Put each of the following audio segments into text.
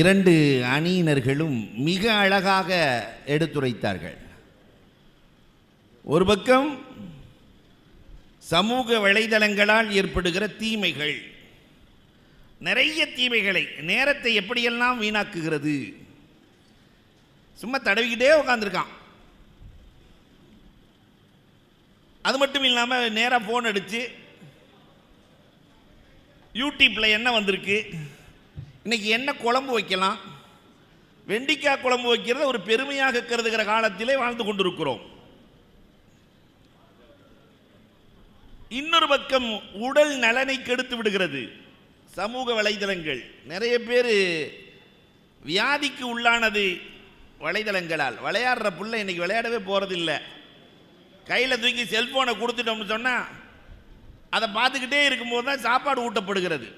இரண்டு அணியினர்களும் மிக அழகாக எடுத்துரைத்தார்கள். ஒரு பக்கம் சமூக வலைதளங்களால் ஏற்படுகிற தீமைகள். நிறைய தீமைகளை நேரத்தை எப்படியெல்லாம் வீணாக்குகிறது? சும்மா தடவிக்கிட்டே உட்காந்துருக்கான் அது மட்டும் இல்லாமல் நேராக ஃபோன் அடித்து யூடியூப்பில் என்ன வந்திருக்கு? இன்னைக்கு என்ன குழம்பு வைக்கலாம்? வெண்டிக்காய் குழம்பு வைக்கிறத ஒரு பெருமையாக கருதுகிற காலத்திலே வாழ்ந்து கொண்டிருக்கிறோம். இன்னொரு பக்கம் உடல் நலனை கெடுத்து விடுகிறது. சமூக வலைதளங்கள். நிறைய பேர் வியாதிக்கு உள்ளானது வலைதளங்களால். விளையாடுற புள்ள இன்னைக்கு விளையாடவே போகிறதில்ல கையில் தூக்கி செல்ஃபோனை கொடுத்துட்டோம்னு சொன்னால் அதை பார்த்துக்கிட்டே இருக்கும்போது தான் சாப்பாடு ஊட்டப்படுகிறது.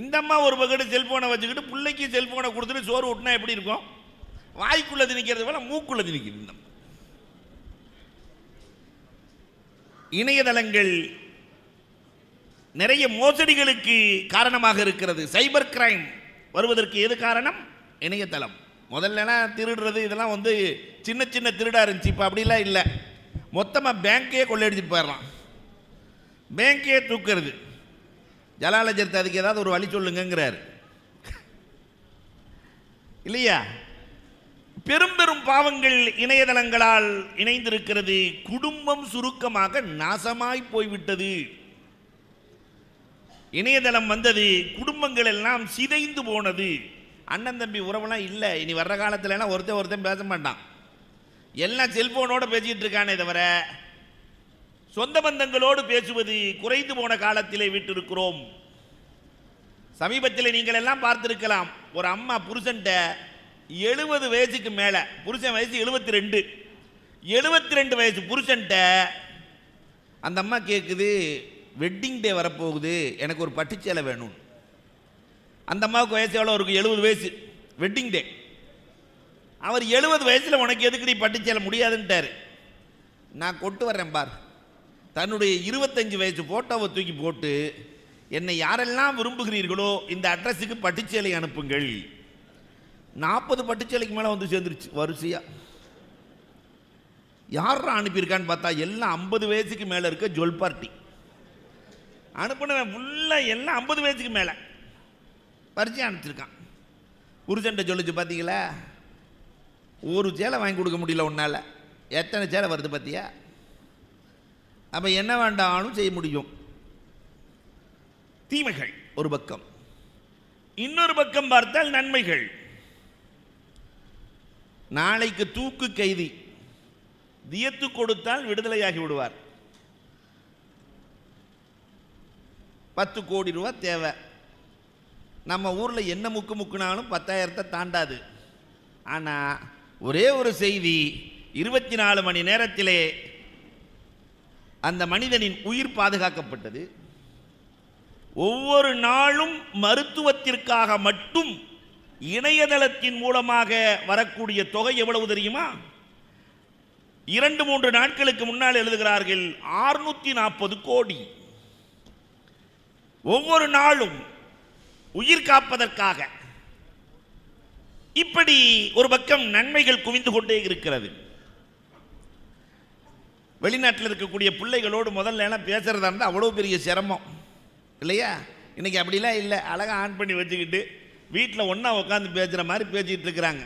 இந்த அம்மா ஒரு பக்கெட்டு செல்ஃபோனை வச்சுக்கிட்டு பிள்ளைக்கு செல்ஃபோனை கொடுத்துட்டு சோறு ஊட்டினா எப்படி இருக்கும்? வாய்க்குள்ளே திணிக்கிறது போல மூக்குள்ளே திணிக்கிறது இந்த இணையதளங்கள் நிறைய மோசடிகளுக்கு காரணமாக இருக்கிறது. சைபர் கிரைம் வருவதற்கு எது காரணம்? இணையதளம். முதல்லலாம் திருடுறது இதெல்லாம் வந்து சின்ன சின்ன திருடா இருந்துச்சு. இப்போ அப்படிலாம் இல்லை. மொத்தமாக பேங்க்கே கொள்ளையடிச்சிட்டு போயிடலாம். பேங்க்கே தூக்குறது. ஜலாலஜரத்து அதுக்கு ஏதாவது ஒரு வழி சொல்லுங்கங்கிறார். இல்லையா? பெரும் பெரும் பாவங்கள் இணையதளங்களால் இணைந்திருக்கிறது. குடும்பம் சுருக்கமாக நாசமாய் போய்விட்டது. இணையதளம் வந்தது குடும்பங்கள் எல்லாம் சிதைந்து போனது. அண்ணன் தம்பி உறவெல்லாம் இல்லை. இனி வர்ற காலத்துலலாம் ஒருத்தன் ஒருத்தன் பேச மாட்டான். எல்லாம் செல்போனோட பேசிக்கிட்டு இருக்கானே தவிர சொந்த பந்தங்களோடு பேசுவது குறைந்து போன காலத்திலே விட்டிருக்கிறோம். சமீபத்தில் நீங்கள் எல்லாம் பார்த்திருக்கலாம் ஒரு அம்மா புருஷன்ட்ட எழுபது வயசுக்கு மேலே புருஷன் வயசு எழுபத்தி ரெண்டு எழுபத்தி ரெண்டு வயசு புருஷன்ட்ட அந்த அம்மா கேட்குது வெட்டிங் டே வரப்போகுது எனக்கு ஒரு பட்டுச்சேலை வேணும். அந்த அம்மாவுக்கு வயசு எவ்வளோ இருக்கும் எழுபது வயசு. வெட்டிங் டே அவர் எழுபது வயசில் உனக்கு எதுக்கு நீ பட்டுச்சேலை முடியாதுன்ட்டார். நான் கொண்டு வர்றேன் பார். தன்னுடைய இருபத்தஞ்சு வயசு ஃபோட்டோவை தூக்கி போட்டு என்னை யாரெல்லாம் விரும்புகிறீர்களோ இந்த அட்ரஸுக்கு பட்டுச்சேலை அனுப்புங்கள். நாற்பது பட்டுச்சேலைக்கு மேலே வந்து சேர்ந்துருச்சு வரிசையாக யாரா அனுப்பியிருக்கான்னு பார்த்தா எல்லாம் ஐம்பது வயசுக்கு மேலே இருக்க ஜொல் பார்ட்டி. அனுப்புனவன் ஃபுல்லாக எல்லாம் ஐம்பது வயசுக்கு மேலே. பரிச்சயம் அனுப்பிச்சிருக்கான். புருஷன்ட்ட சொல்லிச்சு பார்த்தீங்களா ஒரு சேலை வாங்கி கொடுக்க முடியல உன்னால். எத்தனை சேலை வருது பார்த்தியா அப்போ என்ன வேண்டாம்னு செய்ய முடியும். தீமைகள். ஒரு பக்கம். இன்னொரு பக்கம் பார்த்தால் நன்மைகள். நாளைக்கு தூக்கு கைதி. தியத்து கொடுத்தால் விடுதலையாகி விடுவார். பத்து கோடி ரூபா தேவை. நம்ம ஊரில் என்ன முக்கு முக்குனாலும் பத்தாயிரத்தை தாண்டாது. ஆனால் ஒரே ஒரு செய்தி இருபத்தி நாலு மணி நேரத்திலே அந்த மனிதனின் உயிர் பாதுகாக்கப்பட்டது. ஒவ்வொரு நாளும் மருத்துவத்திற்காக மட்டும் இணையதளத்தின் மூலமாக வரக்கூடிய தொகை எவ்வளவு தெரியுமா? இரண்டு மூன்று நாட்களுக்கு முன்னால் எழுதுகிறார்கள் ஆறுநூற்றி நாற்பது கோடி. ஒவ்வொரு நாளும் உயிர் காப்பதற்காக. இப்படி ஒரு பக்கம் நன்மைகள் குவிந்து கொண்டே இருக்கிறது. வெளிநாட்டில் இருக்கக்கூடிய பிள்ளைகளோடு முதல்ல எல்லாம் பேசுறதா இருந்தால் அவ்வளோ பெரிய சிரமம். இல்லையா? இன்றைக்கி அப்படிலாம் இல்லை. அழகாக ஆன் பண்ணி வச்சுக்கிட்டு வீட்டில் ஒன்றா உட்காந்து பேசுகிற மாதிரி பேசிகிட்டு இருக்கிறாங்க.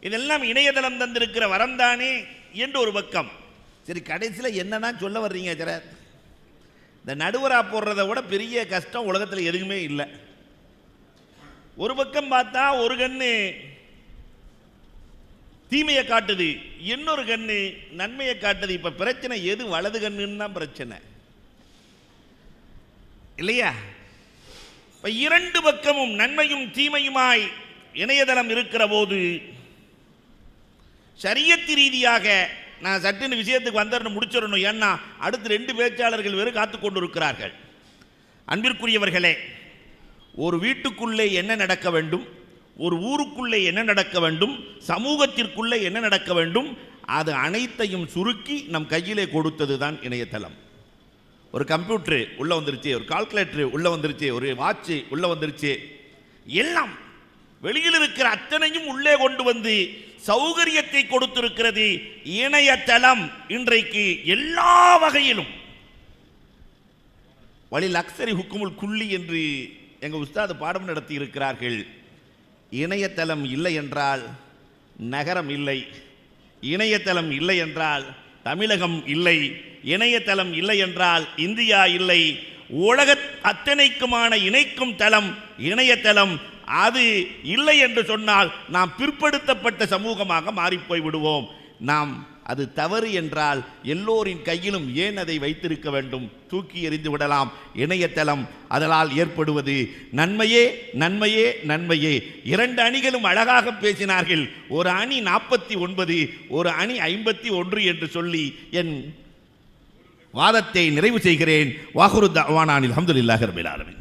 இதெல்லாம் இணையதளம் தந்திருக்கிற வரம் தானே என்று ஒரு பக்கம். சரி கடைசியில் என்னதான் சொல்ல வர்றீங்க சார் இந்த நடுவராக போடுறத விட பெரிய கஷ்டம் உலகத்தில் எதுவுமே இல்லை. ஒரு பக்கம் பார்த்தா ஒரு கண்ணு தீமையை காட்டுது இன்னொரு கண்ணு நன்மையை காட்டுது. இப்போ பிரச்சனை எது வலது கண்ணுன்னு தான் பிரச்சனை. இல்லையா? இப்போ இரண்டு பக்கமும் நன்மையும் தீமையுமாய் இணையதளம் இருக்கிற போது சரியத்து ரீதியாக நான் சட்டுன்னு விஷயத்துக்கு வந்துடணும் முடிச்சிடணும். ஏன்னா அடுத்து ரெண்டு பேச்சாளர்கள் வேறு காத்து கொண்டு இருக்கிறார்கள் அன்பிற்குரியவர்களே ஒரு வீட்டுக்குள்ளே என்ன நடக்க வேண்டும்? ஒரு ஊருக்குள்ளே என்ன நடக்க வேண்டும்? சமூகத்திற்குள்ளே என்ன நடக்க வேண்டும்? அது அனைத்தையும் சுருக்கி நம் கையிலே கொடுத்தது தான் இணையதளம். ஒரு கம்ப்யூட்டரு உள்ளே வந்துருச்சு ஒரு கால்குலேட்டரு உள்ளே வந்துருச்சு ஒரு வாட்ச்சு உள்ளே வந்துருச்சு. எல்லாம் வெளியில் இருக்கிற அத்தனையும் உள்ளே கொண்டு வந்து சௌகரியத்தை கொடுத்திருக்கிறது இணையதளம் இன்றைக்கு எல்லா வகையிலும். வழியில் அக்சரி ஹுக்குமுல் குள்ளி என்று எங்கள் உஸ்தாது பாடம் நடத்தி இருக்கிறார்கள். இணையதளம் இல்லை என்றால் நகரம் இல்லை. இணையதளம் இல்லை என்றால் தமிழகம் இல்லை. இணையதளம் இல்லை என்றால் இந்தியா இல்லை. உலக அத்தனைக்குமான இணைக்கும் தளம் இணையதளம் அது இல்லை என்று சொன்னால் நாம் பிற்படுத்தப்பட்ட சமூகமாக மாறிப்போய் விடுவோம் நாம் அது தவறு என்றால் எல்லோரின் கையிலும் ஏன் அதை வைத்திருக்க வேண்டும்? தூக்கி எறிந்து விடலாம். இணையதளம் அதனால் ஏற்படுவது நன்மையே நன்மையே நன்மையே. இரண்டு அணிகளும் அழகாக பேசினார்கள். ஒரு அணி நாற்பத்தி ஒன்பது ஒரு அணி ஐம்பத்தி ஒன்று என்று சொல்லி என் வாதத்தை நிறைவு செய்கிறேன். வாகுரு தவானானில் அஹமதுல்லாஹர் ரபில்